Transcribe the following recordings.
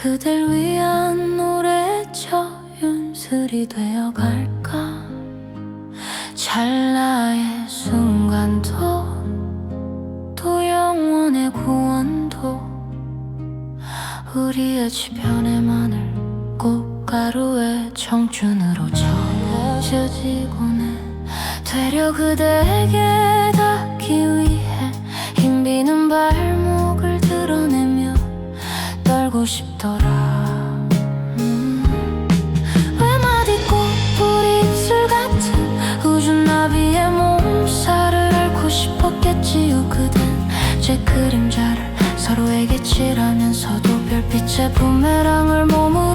그댈 위한 노래저 윤슬이 되어 갈까? 찰나의 순간도 또 영원의 구원도 우리의 지편에만을 꽃가루의 청춘으로 적셔지고는 되려 그대에게 닿기 떨고 싶더라 음. 외마디 꽃뿌리 입술 같은 우주나비의 몸살을 앓고 싶었겠지요 그댄 제 그림자를 서로에게 칠하면서도 별빛의 부메랑을 몸으로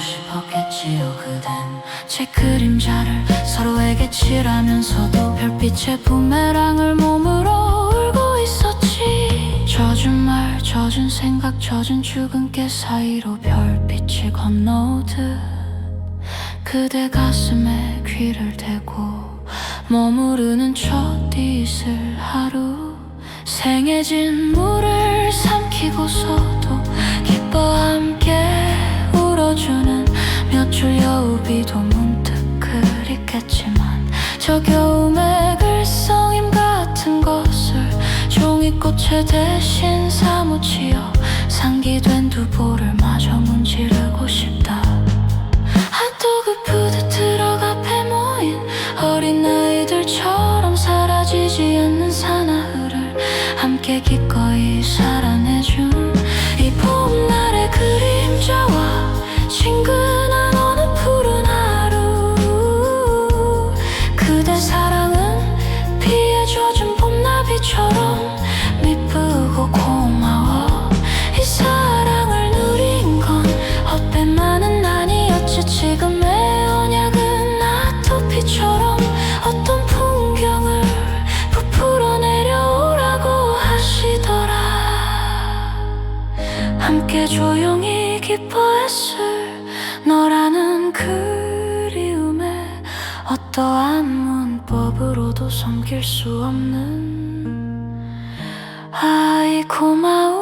싶었겠지요 그댄 제 그림자를 서로에게 칠하면서도 별빛의 부메랑을 몸으로 울고 있었지. 젖은 말 젖은 생각 젖은 죽은 깨 사이로 별빛이 건너오듯 그대 가슴에 귀를 대고 머무르는 첫 이슬 하루. 생해진 물을 삼키고서도 기뻐 함께 울어주는 몇 줄 여우비도 문득 그립겠지만 저 겨움의 글썽임 같은 것을 종이꽃에 대신 사무치어 상기된 두 볼을 마저 문지르고 싶다. 핫도그 푸드 트럭 앞에 모인 어린아이들처럼 사라지지 않는 사나이를 함께 기꺼이 사랑해준 이 봄날의 그림자와 친근한 어느 푸른 하루. 그대 사랑은 비에 젖은 봄나비처럼 미쁘고 고마워. 이 사랑을 누린 건 헛배만은 아니었지. 지금의 언약은 아토피처럼 어떤 풍경을 부풀어 내려오라고 하시더라. 함께 조용히 기뻐했 어떠한 문법으로도 섬길 수 없는 아이 고마워